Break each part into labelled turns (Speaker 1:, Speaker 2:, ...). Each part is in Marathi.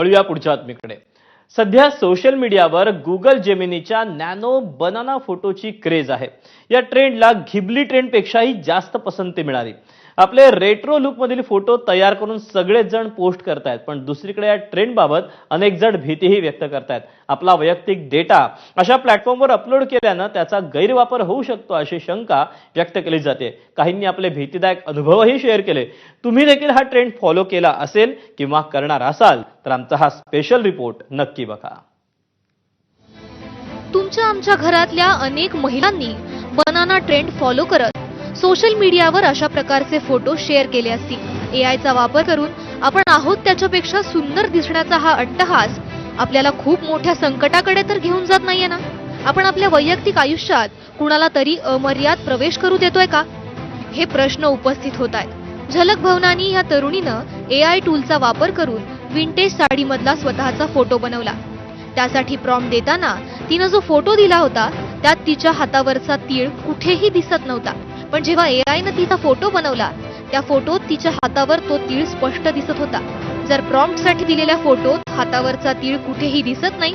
Speaker 1: वळूया पुढच्या बातमीकडे. सध्या सोशल मीडियावर गुगल जेमिनीच्या नॅनो बनाना फोटोची क्रेज आहे. या ट्रेंडला घिबली ट्रेंडपेक्षाही जास्त पसंती मिळाली. आपले रेट्रो लुकमधील फोटो तयार करून सगळेच जण पोस्ट करतायत. पण दुसरीकडे या ट्रेंडबाबत अनेक जण भीतीही व्यक्त करतायत. आपला वैयक्तिक डेटा अशा प्लॅटफॉर्मवर अपलोड केल्यानं त्याचा गैरवापर होऊ शकतो अशी शंका व्यक्त केली जाते. काहींनी आपले भीतीदायक अनुभवही शेअर केले. तुम्ही देखील हा ट्रेंड फॉलो केला असेल किंवा करणार असाल तर आमचा हा स्पेशल रिपोर्ट नक्की बघा.
Speaker 2: तुमच्या आमच्या घरातल्या अनेक महिलांनी बनाना ट्रेंड फॉलो करत सोशल मीडियावर अशा प्रकारचे फोटो शेअर केले असतील. एआयचा वापर करून आपण आहोत त्याच्यापेक्षा सुंदर दिसण्याचा हा अट्टहास आपल्याला खूप मोठ्या संकटाकडे तर घेऊन जात नाहीये ना? आपण आपल्या वैयक्तिक आयुष्यात कुणाला तरी अमर्याद प्रवेश करू देतोय का? हे प्रश्न उपस्थित होत आहेत. झलक भवनानी या तरुणीनं ए आय टूलचा वापर करून विंटेज साडीमधला स्वतःचा फोटो बनवला. त्यासाठी प्रॉम देताना तिनं जो फोटो दिला होता त्यात तिच्या हातावरचा तीळ कुठेही दिसत नव्हता. पण जेव्हा ए न तिचा फोटो बनवला त्या फोटोत तिच्या हातावर तो तीळ स्पष्ट दिसत होता. जर प्रॉम्प्टसाठी दिलेल्या फोटोत हातावरचा तीळ कुठेही दिसत नाही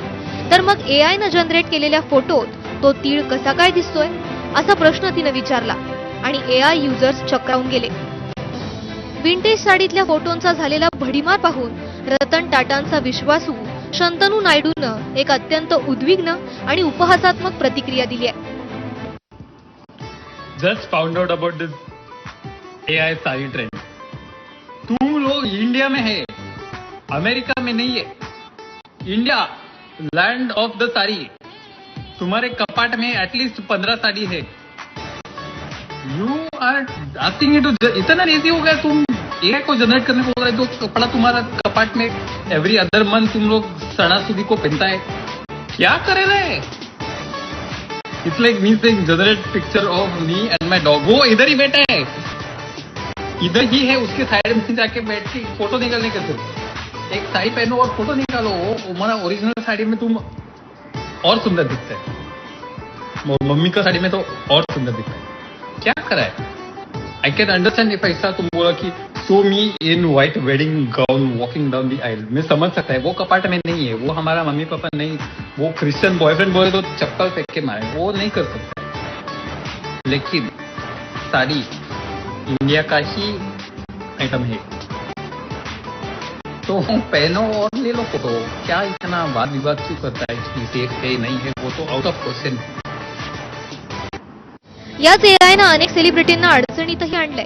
Speaker 2: तर मग एआय न जनरेट केलेल्या फोटोत तो तीळ कसा काय दिसतोय? असा प्रश्न तिनं विचारला आणि ए आय युजर्स चक्रावून गेले. विंटेज साडीतल्या फोटोंचा झालेला भडीमार पाहून रतन टाटांचा विश्वासू शंतनू नायडूनं एक अत्यंत उद्विग्न आणि उपहासात्मक प्रतिक्रिया दिली आहे.
Speaker 3: Just found out about this A I sari trend तुम लोग इंडिया में है अमेरिका में नहीं है। India land of the sari तुम्हारे कपाट में एटलीस्ट पंद्रह साड़ी है। यू आर आस्किंग टू इतना लेजी हो गया तुम। ए को जनरेट करने को बोल रहे जो कपड़ा तुम्हारा कपाट में एवरी अदर मंथ तुम लोग सड़ा सुधी को पहनता है। क्या करे रहे it's like means say generate picture of me and my dog वो इधर ही बैठा है। इधर ही है, उसके साइड में जाके बैठ के फ़ोटो निकालने के सिर्फ़ एक साड़ी पहनो और फ़ोटो निकालो। वो हमारा ओरिजिनल साड़ी में तुम और सुंदर दिखते है। मम्मी का साड़ी में तो और सुंदर दिखता है। क्या करा है? आई कैन अंडरस्टैंड इफ़ ऐसा तुम बोला कि so me in white wedding gown walking down the aisle मैं समझ सकता है, वो कपाट में नहीं है, वो हमारा मम्मी पापा नहीं, वो क्रिश्चियन बॉयफ्रेंड बोले तो चप्पल फेंक के मारे, वो नहीं कर सकता लेकिन साड़ी इंडिया का ही आइटम है। तो पहनो और ले लो फ़ोटो क्या इतना वाद विवाद क्यों करता है? कि सेफ़ है नहीं है, वो तो आउट ऑफ़ क्वेश्चन है।
Speaker 2: याच एआयनं अनेक सेलिब्रिटींना अडचणीतही आणलंय.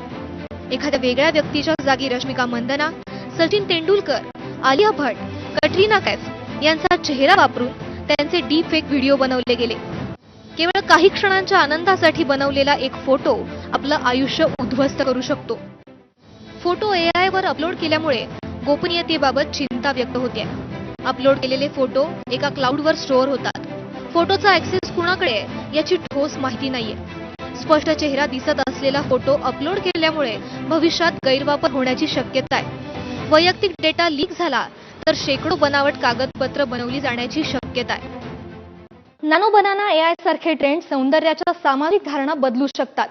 Speaker 2: एखाद्या वेगळ्या व्यक्तीच्या जागी रश्मिका मंदना सचिन तेंडुलकर आलिया भट कटरीना कैफ यांचा चेहरा वापरून त्यांचे डीप फेक व्हिडिओ बनवले गेले. केवळ काही क्षणांच्या आनंदासाठी बनवलेला एक फोटो आपलं आयुष्य उद्ध्वस्त करू शकतो. फोटो एआय वर अपलोड केल्यामुळे गोपनीयतेबाबत चिंता व्यक्त होते. अपलोड केलेले फोटो एका क्लाउडवर स्टोअर होतात. फोटोचा ऍक्सेस कुणाकडे आहे याची ठोस माहिती नाहीये. स्पष्ट चेहरा दिसत असलेला फोटो अपलोड केल्यामुळे भविष्यात गैरवापर होण्याची शक्यता आहे. वैयक्तिक डेटा लीक झाला तर शेकडो बनावट कागदपत्र बनवली जाण्याची शक्यता आहे. नॅनो बनाना एआय सारखे ट्रेंड सौंदर्याच्या सामाजिक धारणा बदलू शकतात.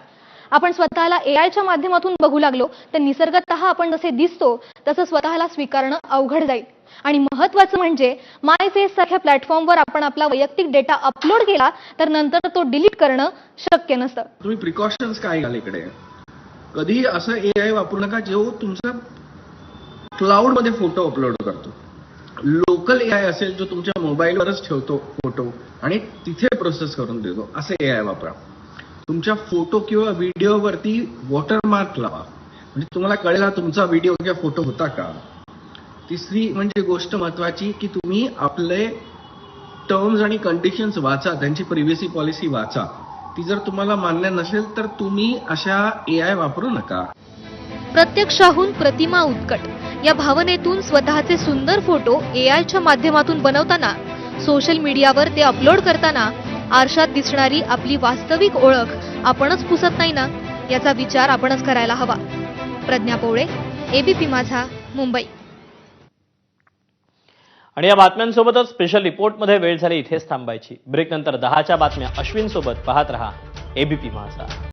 Speaker 2: आपण स्वतःला एआयच्या माध्यमातून बघू लागलो तर निसर्गत आपण जसे दिसतो तसं स्वतःला स्वीकारणं अवघड जाईल. आणि महत्वाचं म्हणजे माय फेस सारख्या प्लॅटफॉर्मवर आपण आपला वैयक्तिक डेटा अपलोड केला तर नंतर तो डिलीट करणं शक्य नसतं.
Speaker 4: तुम्ही प्रिकॉशन्स काय घ्याल इकडे? कधीही असं ए आय वापरू नका जो तुमचा क्लाउडमध्ये फोटो अपलोड करतो. लोकल ए आय असेल जो तुमच्या मोबाईलवरच ठेवतो फोटो आणि तिथे प्रोसेस करून देतो. असं ए आय वापरा. तुमच्या फोटो किंवा व्हिडिओवरती वॉटरमार्क लावा. म्हणजे तुम्हाला कळेल हा तुमचा व्हिडिओ किंवा फोटो होता का? तिसरी म्हणजे गोष्ट महत्वाची की तुम्ही आपले टर्म्स आणि कंडिशन्स वाचा त्यांची प्रिव्हेसी पॉलिसी वाचा. ती जर तुम्हाला मान्य नसेल तर तुम्ही अशा ए आय वापरू नका.
Speaker 2: प्रत्यक्षाहून प्रतिमा उत्कट. या भावनेतून स्वतःचे सुंदर फोटो ए आयच्या माध्यमातून बनवताना सोशल मीडियावर ते अपलोड करताना आरशात दिसणारी आपली वास्तविक ओळख आपणच पुसत नाही ना? याचा विचार आपणच करायला हवा. प्रज्ञा पोळे एबीपी माझा मुंबई.
Speaker 1: आणि या बातम्यांसोबतच स्पेशल रिपोर्टमध्ये वेळ झाली इथेच थांबायची. ब्रेक नंतर दहाच्या बातम्या अश्विन सोबत पाहत रहा. एबीपी माझा